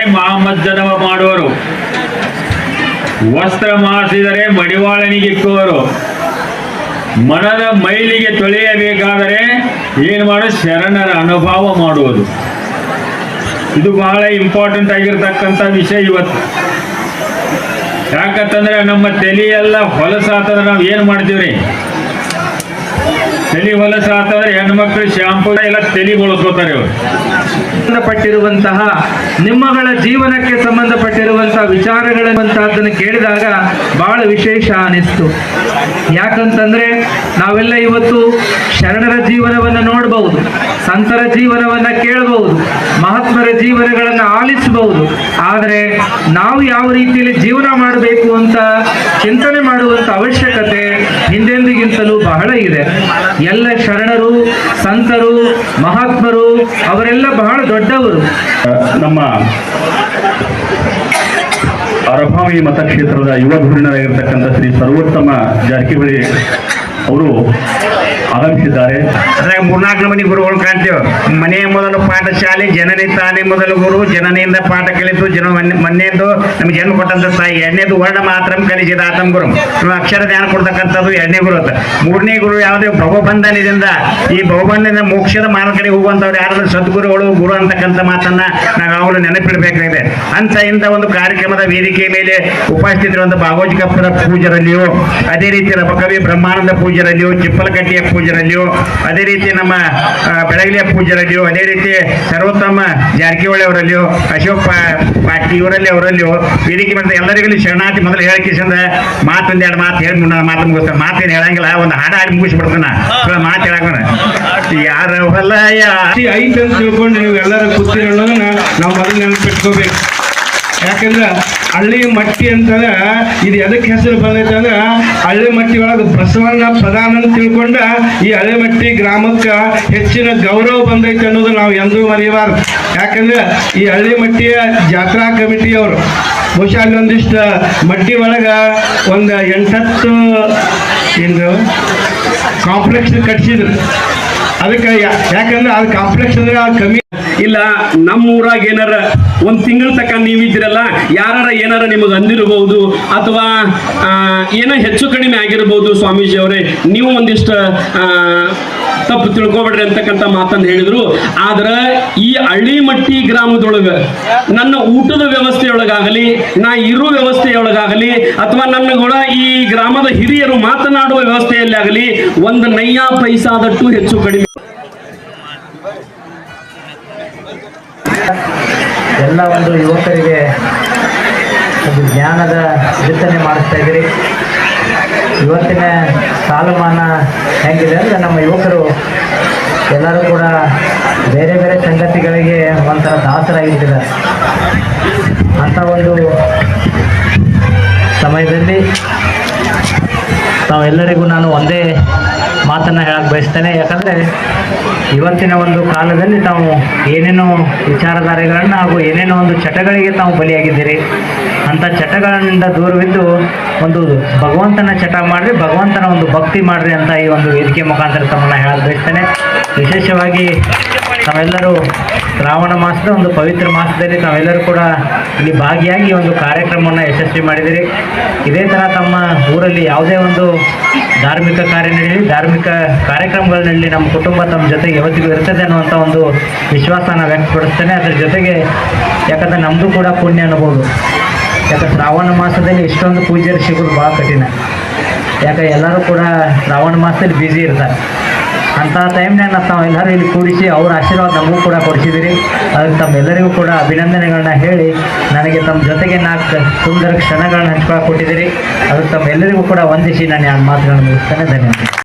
ಮಹಮ್ಮಜ್ಜನವ ಮಾಡುವರು ವಸ್ತ್ರ ಮಾಡಿಸಿದರೆ ಮಡಿವಾಳನಿಗಿಕ್ಕುವರು ಮನದ ಮೈಲಿಗೆ ತೊಳೆಯಬೇಕಾದರೆ ಏನು ಮಾಡು? ಶರಣರ ಅನುಭವ ಮಾಡುವುದು. ಇದು ಬಹಳ ಇಂಪಾರ್ಟೆಂಟ್ ಆಗಿರ್ತಕ್ಕಂಥ ವಿಷಯ ಇವತ್ತು. ಯಾಕಂತಂದ್ರೆ ನಮ್ಮ ತಲೆಯೆಲ್ಲ ಹೊಲಸಾತಂದ್ರೆ ನಾವು ಏನು ಮಾಡ್ತೀವ್ರಿ? ತಲೆ ಹೊಲಸಾತಂದ್ರೆ ಹೆಣ್ಮಕ್ಳು ಶಾಂಪು ಎಲ್ಲ ತಲೆ ಬಳಸ್ಕೋತಾರೆ ಸಂಬಂಧಪಟ್ಟಿರುವಂತಹ ನಿಮ್ಮಗಳ ಜೀವನಕ್ಕೆ ಸಂಬಂಧಪಟ್ಟಿರುವಂತಹ ವಿಚಾರಗಳಂತಹದ್ದನ್ನು ಕೇಳಿದಾಗ ಬಹಳ ವಿಶೇಷ ಅನಿಸ್ತು ಯಾಕಂತಂದ್ರೆ ನಾವೆಲ್ಲ ಇವತ್ತು ಶರಣರ ಜೀವನವನ್ನು ನೋಡಬಹುದು ಸಂತರ ಜೀವನವನ್ನ ಕೇಳಬಹುದು ಮಹಾತ್ಮರ ಜೀವನಗಳನ್ನು ಆಲಿಸಬಹುದು ಆದರೆ ನಾವು ಯಾವ ರೀತಿಯಲ್ಲಿ ಜೀವನ ಮಾಡಬೇಕು ಅಂತ ಚಿಂತನೆ ಮಾಡುವಂತ ಅವಶ್ಯಕತೆ ಹಿಂದೆಂದಿಗಿಂತಲೂ ಬಹಳ ಇದೆ. ಎಲ್ಲ ಶರಣರು, ಸಂತರು, ಮಹಾತ್ಮರು, ಅವರೆಲ್ಲ ಬಹಳ ದೊಡ್ಡವರು. ನಮ್ಮ ಅರಭಾವಿ ಮತಕ್ಷೇತ್ರದ ಯುವ ಧುರೀಣರಾಗಿರ್ತಕ್ಕಂಥ ಶ್ರೀ ಸರ್ವೋತ್ತಮ ಜಾರಕಿಹೊಳಿ ಅವರು ಆಗಮಿಸಿದ್ದಾರೆ ಅದ್ರಾಗ ಮೂರ್ನಾಲ್ಕು ಮಂದಿ ಗುರುಗಳು ಕಾಣ್ತೇವೆ. ಮನೆಯ ಮೊದಲು ಪಾಠಶಾಲೆ ಜನನಿ ತಾನೇ ಮೊದಲು ಗುರು ಜನನೆಯಿಂದ ಪಾಠ ಕಲಿತು, ಜನ ಮೊನ್ನೆದ್ದು ನಮ್ಗೆ ಜನ್ಮ ಕೊಟ್ಟಂತ ತಾಯಿ ಎಣ್ಣೆದು ವರ್ಣ ಮಾತ್ರ ಕಲಿಸಿದ ಆತಂ ಗುರು. ಅಕ್ಷರ ಧ್ಯಾನ ಕೊಡ್ತಕ್ಕಂಥದ್ದು ಎರಡನೇ ಗುರು ಅಂತ. ಮೂರನೇ ಗುರು ಯಾವುದೇ ಭವಬಂಧನದಿಂದ ಈ ಭವಬಂಧನ ಮೋಕ್ಷದ ಮಾರ್ಗ ಕಡೆ ಹೋಗುವಂಥವ್ರು ಯಾರಾದ್ರೂ ಸದ್ಗುರುಗಳು, ಗುರು ಅಂತಕ್ಕಂಥ ಮಾತನ್ನ ನಾವು ಅವರು ನೆನಪಿಡಬೇಕಾಗಿದೆ. ಅಂತ ಇಂಥ ಒಂದು ಕಾರ್ಯಕ್ರಮದ ವೇದಿಕೆ ಮೇಲೆ ಉಪಸ್ಥಿತರಂತ ಬಾಗೋಜಿ ಕಪ್ಪರ ಪೂಜರಲ್ಲಿಯೂ ಅದೇ ರೀತಿ ರಮಕವಿ ಬ್ರಹ್ಮಾನಂದ ಪೂಜರಲ್ಲಿಯೂ ಚಿಪ್ಪಲಕಟ್ಟಿಯ ಪೂಜೆರಲ್ಲಿಯೋ ಅದೇ ರೀತಿ ನಮ್ಮ ಬೆಳಗಲಿಯ ಪೂಜೆರಲ್ಲಿಯೋ ಅದೇ ರೀತಿ ಸರ್ವೋತ್ತಮ ಜಾರಕಿಹೊಳಿ ಅವರಲ್ಲಿಯೋ ಅಶೋಕ್ ಪಾ- ಪಾಟಿ ಇವರಲ್ಲಿ ಅವರಲ್ಲಿಯೋ ವೇದಿಕೆ ಬಂದ ಎಲ್ಲರಿಗೂ ಶರಣಾರ್ಥಿ ಮೊದಲು ಮಾತಂದ ಎರಡು ಮಾತು ಹೇಳಿ ಮುನ್ನ ಮಾತು ಮುಗಿಸ್ತಾನೆ. ಮಾತೇನು ಹೇಳಂಗಿಲ್ಲ ಒಂದು ಹಾಡ ಹಾಡಿ ಮುಗಿಸ್ಬಿಡ್ತಾನ ಮಾತು ಹೇಳಂಗ ಯಾರ ಹೊಲ ಐತೆ ಅಂತ ತಿಳ್ಕೊಂಡು ನೀವು ಎಲ್ಲರೂ ಕೂತಿರೋದನ್ನ ನಾವು ಮೊದಲು ನೆನಪಿಟ್ಕೋಬೇಕು. ಯಾಕಂದ್ರೆ ಹಳ್ಳಿ ಮಟ್ಟಿ ಅಂತಂದ್ರೆ ಇದು ಎದಕ್ಕೆ ಹೆಸರು ಬಂದೈತೆ ಅಂದ್ರೆ ಹಳ್ಳಿ ಮಟ್ಟಿ ಒಳಗೆ ಬಸವಣ್ಣ ಪ್ರಧಾನ ಅಂತ ತಿಳ್ಕೊಂಡ ಈ ಹಳೆ ಮಟ್ಟಿ ಗ್ರಾಮಕ್ಕೆ ಹೆಚ್ಚಿನ ಗೌರವ ಬಂದೈತೆ ಅನ್ನೋದು ನಾವು ಎಂದೂ ಮರೆಯಬಾರ್ದು. ಯಾಕಂದ್ರೆ ಈ ಹಳ್ಳಿ ಮಟ್ಟಿಯ ಜಾತ್ರಾ ಕಮಿಟಿಯವರು ಬಹುಶಃ ಅಲ್ಲಿ ಒಂದಿಷ್ಟು ಮಟ್ಟಿ ಒಳಗೆ ಒಂದು ಎಂಟತ್ತು ಏನು ಕಾಂಪ್ಲೆಕ್ಸ್ ಕಟ್ಸಿದ್ರು. ಅದಕ್ಕೆ ಯಾಕಂದ್ರೆ ಅದು ಕಾಂಪ್ಲೆಕ್ಸ್ ಅಂದ್ರೆ ಅದು ಕಮ್ಮಿ. ಇಲ್ಲ ನಮ್ಮ ಊರಾಗ ಏನಾರ ಒಂದ್ ತಿಂಗಳ ತಕ್ಕ ನೀವಿದ್ರಲ್ಲ ಯಾರ ಏನಾರ ನಿಮಗೆ ಅಂದಿರಬಹುದು ಅಥವಾ ಏನೋ ಹೆಚ್ಚು ಕಡಿಮೆ ಆಗಿರಬಹುದು ಸ್ವಾಮೀಜಿ ಅವರೇ ನೀವು ಒಂದಿಷ್ಟು ತಪ್ಪು ತಿಳ್ಕೊಬೇಡ್ರಿ ಅಂತಕ್ಕಂಥ ಮಾತನ್ನು ಹೇಳಿದ್ರು. ಆದ್ರ ಈ ಹಳ್ಳಿಮಟ್ಟಿ ಗ್ರಾಮದೊಳಗ ನನ್ನ ಊಟದ ವ್ಯವಸ್ಥೆಯೊಳಗಾಗಲಿ, ನಾ ಇರೋ ವ್ಯವಸ್ಥೆಯೊಳಗಾಗಲಿ, ಅಥವಾ ನನ್ನಗಳ ಈ ಗ್ರಾಮದ ಹಿರಿಯರು ಮಾತನಾಡುವ ವ್ಯವಸ್ಥೆಯಲ್ಲಿ ಆಗಲಿ ಒಂದು ನಯ್ಯ ಪೈಸಾದಟ್ಟು ಹೆಚ್ಚು ಕಡಿಮೆ. ಎಲ್ಲ ಒಂದು ಯುವಕರಿಗೆ ಒಂದು ಜ್ಞಾನದ ಬಿತ್ತನೆ ಮಾಡಿಸ್ತಾ ಇದ್ದೀರಿ. ಇವತ್ತಿನ ಕಾಲಮಾನ ಹೇಗಿದೆ ಅಂದರೆ ನಮ್ಮ ಯುವಕರು ಎಲ್ಲರೂ ಕೂಡ ಬೇರೆ ಬೇರೆ ಸಂಗತಿಗಳಿಗೆ ಒಂಥರ ದಾಸರಾಗಿದ್ದಾರೆ. ಅಂಥ ಒಂದು ಸಮಯದಲ್ಲಿ ತಾವೆಲ್ಲರಿಗೂ ನಾನು ಒಂದೇ ಮಾತನ್ನು ಹೇಳಕ್ಕೆ ಬಯಸ್ತೇನೆ. ಯಾಕಂದರೆ ಇವತ್ತಿನ ಒಂದು ಕಾಲದಲ್ಲಿ ತಾವು ಏನೇನೋ ವಿಚಾರಧಾರೆಗಳನ್ನು ಹಾಗೂ ಏನೇನೋ ಒಂದು ಚಟಗಳಿಗೆ ತಾವು ಬಲಿಯಾಗಿದ್ದೀರಿ. ಅಂಥ ಚಟಗಳಿಂದ ದೂರವಿದ್ದು ಒಂದು ಭಗವಂತನ ಚಟ ಮಾಡಿರಿ, ಭಗವಂತನ ಒಂದು ಭಕ್ತಿ ಮಾಡಿರಿ ಅಂತ ಈ ಒಂದು ವೇದಿಕೆ ಮುಖಾಂತರ ತಮ್ಮನ್ನು ಹೇಳಕ್ಕೆ ಬಯಸ್ತೇನೆ ವಿಶೇಷವಾಗಿ ತಾವೆಲ್ಲರೂ ಶ್ರಾವಣ ಮಾಸದ ಒಂದು ಪವಿತ್ರ ಮಾಸದಲ್ಲಿ ತಾವೆಲ್ಲರೂ ಕೂಡ ಇಲ್ಲಿ ಭಾಗಿಯಾಗಿ ಒಂದು ಕಾರ್ಯಕ್ರಮವನ್ನು ಯಶಸ್ವಿ ಮಾಡಿದಿರಿ. ಇದೇ ಥರ ತಮ್ಮ ಊರಲ್ಲಿ ಯಾವುದೇ ಒಂದು ಧಾರ್ಮಿಕ ಕಾರ್ಯ ನಡೆಯಲಿ, ಧಾರ್ಮಿಕ ಕಾರ್ಯಕ್ರಮಗಳಲ್ಲಿ ನಮ್ಮ ಕುಟುಂಬ ತಮ್ಮ ಜೊತೆಗೆ ಯಾವತ್ತಿಗೂ ಇರ್ತದೆ ಅನ್ನುವಂಥ ಒಂದು ವಿಶ್ವಾಸನ ವ್ಯಕ್ತಪಡಿಸ್ತೇನೆ. ಅದರ ಜೊತೆಗೆ ಯಾಕಂದರೆ ನಮ್ಮದು ಕೂಡ ಪುಣ್ಯ ಅನ್ಬೋದು ಯಾಕಂದ್ರೆ ಶ್ರಾವಣ ಮಾಸದಲ್ಲಿ ಇಷ್ಟೊಂದು ಪೂಜೆರು ಸಿಗೋದು ಭಾಳ ಕಠಿಣ. ಯಾಕೆ ಎಲ್ಲರೂ ಕೂಡ ಶ್ರಾವಣ ಮಾಸದಲ್ಲಿ ಬ್ಯುಸಿ ಇರ್ತಾರೆ. ಅಂಥ ಟೈಮ್ನಾಗ ತಾವು ಎಲ್ಲರೂ ಇಲ್ಲಿ ಕೂಡಿಸಿ ಅವ್ರ ಆಶೀರ್ವಾದ ನಮಗೂ ಕೂಡ ಕೊಡಿಸಿದಿರಿ. ಅದಕ್ಕೆ ತಮ್ಮೆಲ್ಲರಿಗೂ ಕೂಡ ಅಭಿನಂದನೆಗಳನ್ನ ಹೇಳಿ ನನಗೆ ತಮ್ಮ ಜೊತೆಗೆ ನಾಲ್ಕು ಸುಂದರ ಕ್ಷಣಗಳನ್ನ ಹಂಚ್ಕೊಳಕ್ಕೆ ಕೊಟ್ಟಿದ್ದೀರಿ ಅದಕ್ಕೆ ತಮ್ಮೆಲ್ಲರಿಗೂ ಕೂಡ ವಂದಿಸಿ ನಾನು ಮಾತುಗಳನ್ನು ಮುಗಿಸ್ತೇನೆ. ಧನ್ಯವಾದ